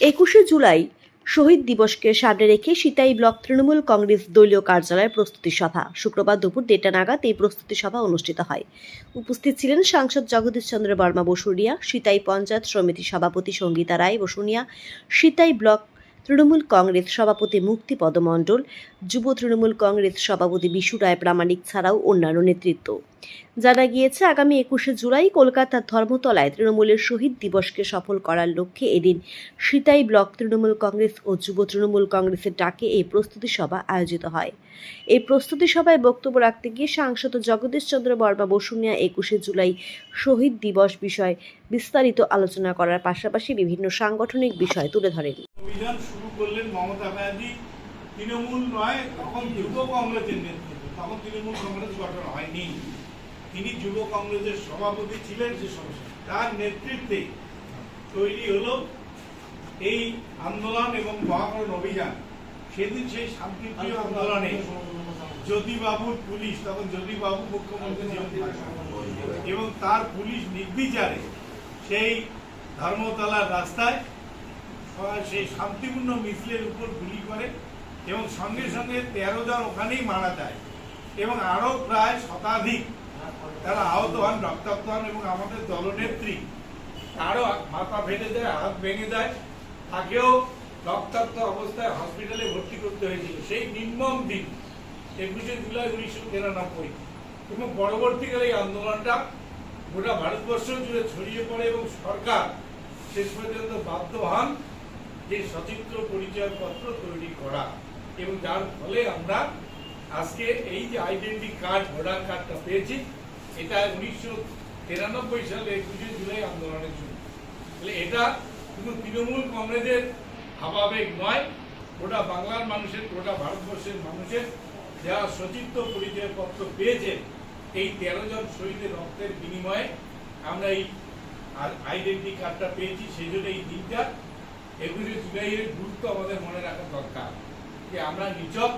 একুশে জুলাই শহীদ দিবসকে সামনে রেখে সিতাই ব্লক তৃণমূল কংগ্রেস দলীয় কার্যালয়ের প্রস্তুতি সভা। শুক্রবার দুপুর দেড়টা নাগাদ এই প্রস্তুতি সভা অনুষ্ঠিত হয়। উপস্থিত ছিলেন সাংসদ জগদীশ চন্দ্র বর্মা বসুনিয়া সিতাই পঞ্চায়েত সমিতি সভাপতি সঙ্গীতা রায় বসুনিয়া সিতাই ব্লক তৃণমূল কংগ্রেস সভাপতি মুক্তিপদ মণ্ডল যুব তৃণমূল কংগ্রেস সভাপতি বিশু রায় প্রামাণিক ছাড়াও অন্যান্য নেতৃত্ব। জানা গিয়েছে, আগামী একুশে জুলাই কলকাতার ধর্মতলায় তৃণমূলের শহীদ দিবসকে সফল করার লক্ষ্যে এদিন সিতাই ব্লক তৃণমূল কংগ্রেস ও যুব তৃণমূল কংগ্রেসের ডাকে এই প্রস্তুতি সভা আয়োজিত হয়। এই প্রস্তুতি সভায় বক্তব্য রাখতে গিয়ে সাংসদ জগদীশ চন্দ্র বর্মা বসুনিয়া একুশে জুলাই শহীদ দিবস বিষয়ে বিস্তারিত আলোচনা করার পাশাপাশি বিভিন্ন সাংগঠনিক বিষয় তুলে ধরেন। করলেন মমতা ব্যানার্জি। তৃণমূল নয়, তখন যুব কংগ্রেসের নেতৃত্ব। তখন তৃণমূল কংগ্রেস গঠন হয়নি। তিনি যুব কংগ্রেসের সভাপতি ছিলেন সমস্যা তার নেতৃত্বে তৈরি হলো এই আন্দোলন এবং মহাকরণ অভিযান। সেদিন সেই শান্তিপ্রিয় আন্দোলনে জ্যোতিবাবুর পুলিশ, তখন জ্যোতিবাবু মুখ্যমন্ত্রী এবং তার পুলিশ নির্বিচারে সেই ধর্মতলার রাস্তায় সেই শান্তিপূর্ণ মিছিলের উপর গুলি করে এবং সঙ্গে সঙ্গে তেরো জন ওখানেই মারা যায়। এবং আরও প্রায় শতাধিক তারা আহত হন, রক্তাক্ত হন এবং আমাদের দলনেত্রী তারও মাথা ফেটে যায়, হাত ভেঙে যায়। তাকেও রক্তাক্ত অবস্থায় হসপিটালে ভর্তি করতে হয়েছিল। সেই নির্মম দিন, একুশে জুলাই উনিশশো তিরানব্বই। এবং পরবর্তীকালে এই আন্দোলনটা গোটা ভারতবর্ষ জুড়ে ছড়িয়ে পড়ে এবং সরকার শেষ পর্যন্ত বাধ্য হন। যে সচিত্র পরিচয়পত্র তৈরি করা। এবং যার ফলে আমরা আজকে এই যে আইডেন্টি কার্ড ভোটার কার্ডটা পেয়েছি, এটা উনিশশো তিরানব্বই সালে একুশে জুলাই আন্দোলনের জন্য। তাহলে এটা শুধু তৃণমূল কংগ্রেসের ভাবাবেগ নয়, গোটা বাংলার মানুষের, গোটা ভারতবর্ষের মানুষের যারা সচিত্র পরিচয়পত্র পেয়েছে, এই তেরো জন শহীদের রক্তের বিনিময়ে আমরা এই আইডেন্টি কার্ডটা পেয়েছি, সেই জন্য এই দিনটা একুশে জুলাইয়ের গুরুত্ব আমাদের মনে রাখা দরকার যে আমরা নিচক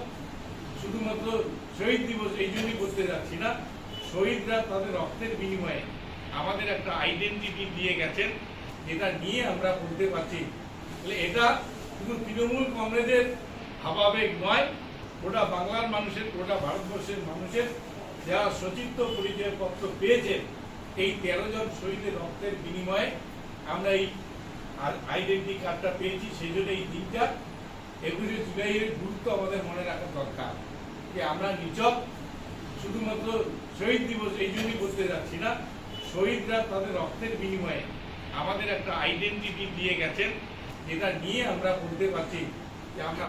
শুধুমাত্র শহীদ দিবস এই জন্যই করতে যাচ্ছি না, শহীদরা তাদের রক্তের বিনিময়ে আমাদের একটা আইডেন্টিটি দিয়ে গেছেন, যেটা নিয়ে আমরা বলতে পারছি। তাহলে এটা শুধু তৃণমূল কংগ্রেসের ভাবাবেগ নয়, গোটা বাংলার মানুষের, গোটা ভারতবর্ষের মানুষের যারা সচিত্র পরিচয়পত্র পেয়েছে এই তেরো জন শহীদের রক্তের বিনিময়ে আমরা এই আইডেন্টি কার্ডটা পেয়েছি সেই জন্য এই দিনটা একুশে জুলাইয়ের গুরুত্ব আমাদের মনে রাখা দরকার। যে আমরা নিচক শুধুমাত্র শহীদ দিবস এই জন্যই করতে যাচ্ছি না, শহীদরা তাদের রক্তের বিনিময়ে আমাদের একটা আইডেন্টিটি দিয়ে গেছেন, যেটা নিয়ে আমরা বলতে পারছি যে আমরা